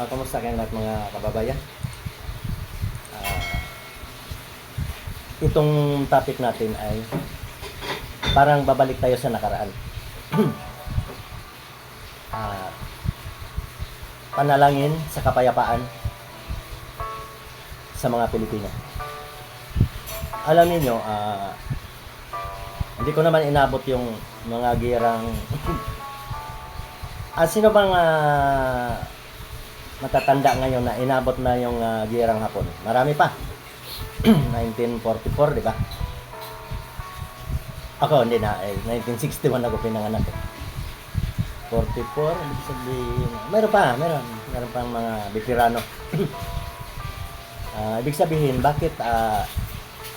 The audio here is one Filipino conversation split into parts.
Uh, kamusta kayong lahat mga kababayan? Ah, itong topic natin ay parang babalik tayo sa nakaraan. Ah, panalangin sa kapayapaan sa mga Pilipino. Alam niyo, ah, hindi ko naman inabot yung mga girang Ah, sino bang ah, matatanda ngayon na inabot na yung ah, girang hapon? Marami pa. 1944, di ba? Ako, hindi na. Eh, 1961 ako pinanganak. Eh. 44, ibig sabihin. Meron pa, meron. Meron pang mga veterano. Ah, ibig sabihin, bakit ah,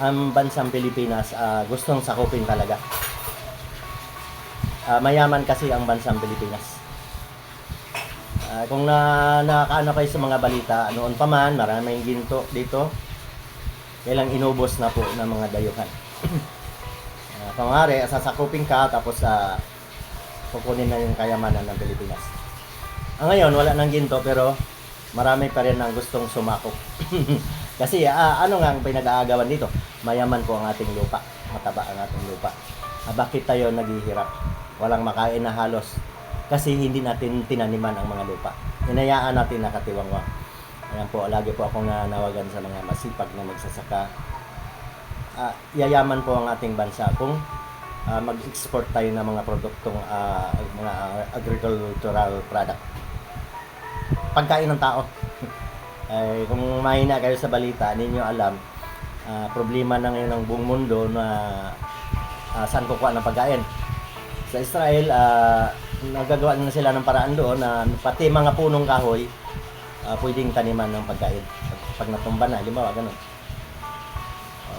ang bansang Pilipinas ah, gustong sakupin talaga? Ah, mayaman kasi ang bansang Pilipinas. Ah, kung na nakakaano kayo sa mga balita, noon pa man, maraming ginto dito. Kailang inubos na po ng mga dayuhan. uh, kumari, sasakupin ka, tapos sa kukunin na yung kayamanan ng Pilipinas. Ah, ngayon, wala nang ginto, pero marami pa rin ang gustong sumakop. Kasi ah, ano nga ang pinag-aagawan dito? Mayaman po ang ating lupa. Mataba ang ating lupa. Ah, bakit tayo naghihirap? Walang makain na halos kasi hindi natin tinaniman ang mga lupa. Inayaan natin nakatiwangwang. Ayan po, lagi po akong nanawagan sa mga masipag na magsasaka. Ah, yayaman po ang ating bansa kung ah, mag-export tayo ng mga produktong ah, mga agricultural product. Pagkain ng tao. Ay, kung mahina kayo sa balita, ninyo alam, ah, problema na ngayon ng buong mundo na ah, saan kukuha ng pagkain. Sa Israel, ah, nagagawa na sila ng paraan doon na pati mga punong kahoy ah, pwedeng taniman ng pagkain. Pag, pag natumba na, halimbawa, ganun.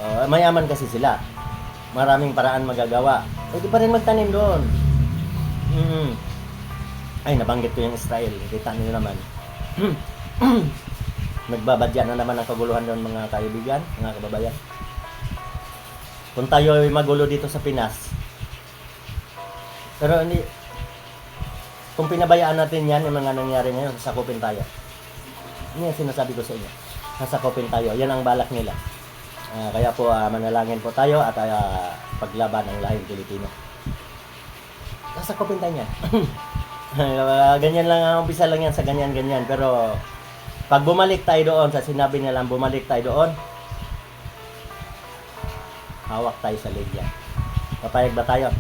Ah, mayaman kasi sila. Maraming paraan magagawa. Pwede pa rin magtanim doon. Mm. Ay, nabanggit ko yung Israel. Kita niyo naman. Nagbabadya na naman ang kaguluhan doon mga kaibigan, mga kababayan. Kung tayo ay magulo dito sa Pinas, pero hindi, kung pinabayaan natin yan, yung mga nangyari ngayon, sakupin tayo. Yan ang sinasabi ko sa inyo. Sasakupin tayo. Yan ang balak nila. Ah, kaya po, ah, manalangin po tayo at ah, paglaban ang lahing Pilipino. Sasakupin tayo yan. Ganyan lang, ang umpisa lang yan sa ganyan-ganyan. Pero, pag bumalik tayo doon, sa sinabi nilang bumalik tayo doon, hawak tayo sa leg yan. Papayag ba tayo?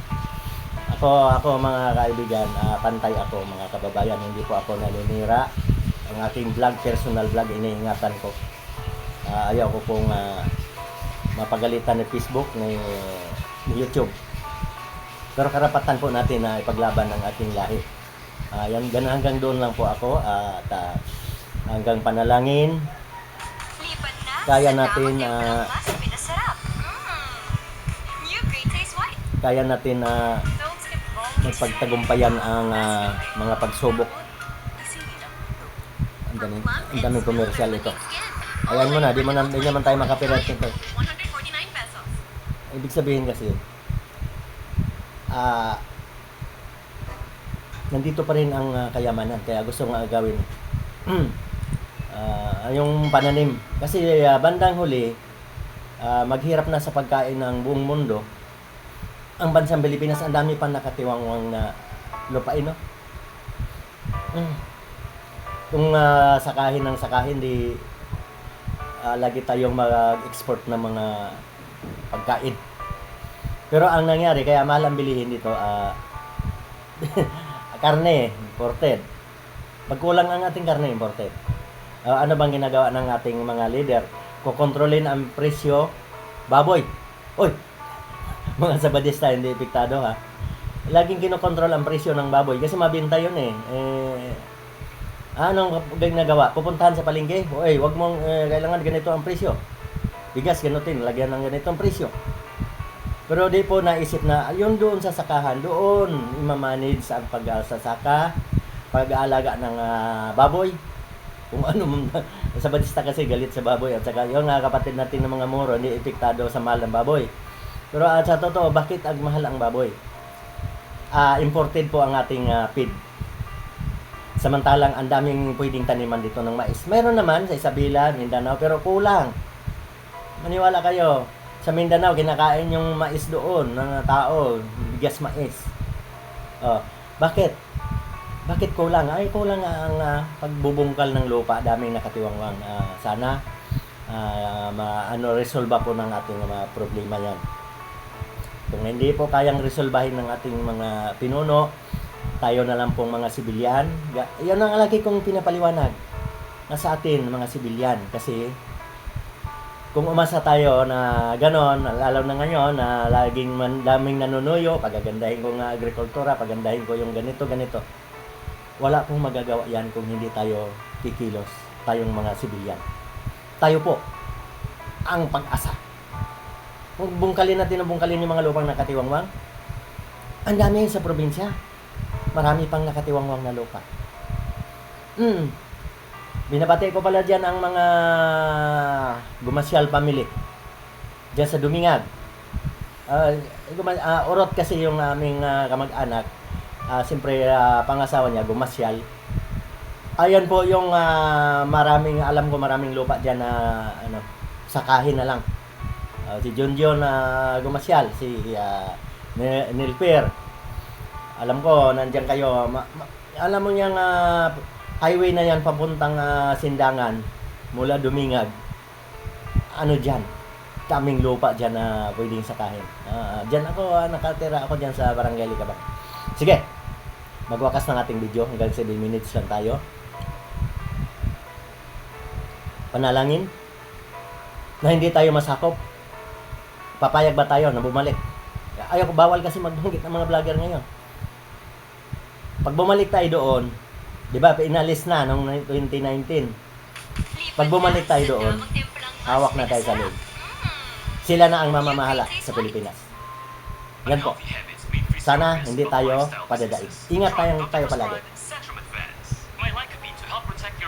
Ako, ako mga kaibigan, ah, pantay ako mga kababayan, hindi po ako naninira. Ang aking vlog, personal vlog, iniingatan ko. Ah, ayaw ko pong ah, mapagalitan ni Facebook, ni, ni YouTube. Pero karapatan po natin na ipaglaban ng ating lahi. Ah, yan, gan- hanggang doon lang po ako ah, at ah, hanggang panalangin. Na Kaya natin. Mm. White. Kaya natin na Don't magpagtagumpayan ang ah, mga pagsubok. Ang dami, ang daming commercial ito. Ayan mo na, di, mo na, di naman tayo makapirat nito. 149 pesos. Ibig sabihin kasi, ah, nandito pa rin ang ah, kayamanan, kaya gusto nga gawin ah, yung pananim. Kasi ah, bandang huli, ah, maghirap na sa pagkain ng buong mundo, ang bansang Pilipinas, ang dami pa nakatiwangwang na lupain, no? Mm. Kung ah, sakahin ng sakahin, di ah, lagi tayong mag-export ng mga pagkain. Pero ang nangyari, kaya mahal ang bilihin dito, ah, karne, imported. Pagkulang ang ating karne, imported. Ah, ano bang ginagawa ng ating mga leader? Kukontrolin ang presyo, baboy. Oy, mga sabadista, hindi epektado ha. Laging kinokontrol ang presyo ng baboy kasi mabinta yun eh. eh anong ginagawa? Pupuntahan sa palengke? Oy, wag mong eh, kailangan ganito ang presyo. Bigas, ganutin, lagyan ng ganitong presyo. Pero di po naisip na yung doon sa sakahan, doon imamanage ang pag-sasaka, pag-aalaga ng ah, baboy. Kung ano sa badista kasi galit sa baboy at saka yung nga kapatid natin ng mga muro, hindi epektado sa mahal ng baboy. Pero at sa totoo, bakit ang mahal ang baboy? Ah, imported po ang ating ah, feed. Samantalang ang daming pwedeng taniman dito ng mais. Meron naman sa Isabela, Mindanao, pero kulang. Maniwala kayo, sa Mindanao, kinakain yung mais doon ng tao, bigas mais. Oh, bakit? Bakit kulang? Ay, kulang ang ah, pagbubungkal ng lupa, daming nakatiwangwang. Ah, sana ah, ma, ano, resolba po ng ating mga problema yan. Kung hindi po kayang resolbahin ng ating mga pinuno, tayo na lang pong mga sibilyan. Yan ang lagi kong pinapaliwanag na sa atin, mga sibilyan. Kasi kung umasa tayo na ganon, lalo na ngayon na laging man, daming nanunuyo, pagagandahin ko nga agrikultura, pagandahin ko yung ganito, ganito. Wala pong magagawa yan kung hindi tayo kikilos, tayong mga sibilyan. Tayo po, ang pag-asa. Bungkalin natin ang bungkalin yung mga lupang nakatiwangwang, ang dami sa probinsya. Marami pang nakatiwangwang na lupa. Hmm. Binabati ko pala dyan ang mga Gumasyal family. Dyan sa Dumingag. Guma- ah, urot kasi yung aming ah, kamag-anak. Ah, Siyempre, ah, pangasawa niya, Gumasyal. Ayan po yung ah, maraming, alam ko maraming lupa dyan na ano, sakahin na lang. Ah, si Junjun na Gumasyal, si uh, Nilper. Alam ko, nandyan kayo. Ma- ma- alam mo niyang ah, highway na yan papuntang ah, Sindangan mula Dumingag. Ano dyan? Kaming lupa dyan na pwedeng sakahin. Ah, dyan ako, ah, nakatira ako dyan sa Barangay Licaban. Sige, magwakas ng ating video. Hanggang 7 minutes lang tayo. Panalangin na hindi tayo masakop. Papayag ba tayo na bumalik? Ayaw ko, bawal kasi magbanggit ng mga vlogger ngayon. Pag bumalik tayo doon, di ba, inalis na noong 2019. Pag bumalik tayo doon, hawak na tayo sa loob. Sila na ang mamamahala sa Pilipinas. Yan po. Sana hindi tayo padadaig. Ingat tayong tayo palagi.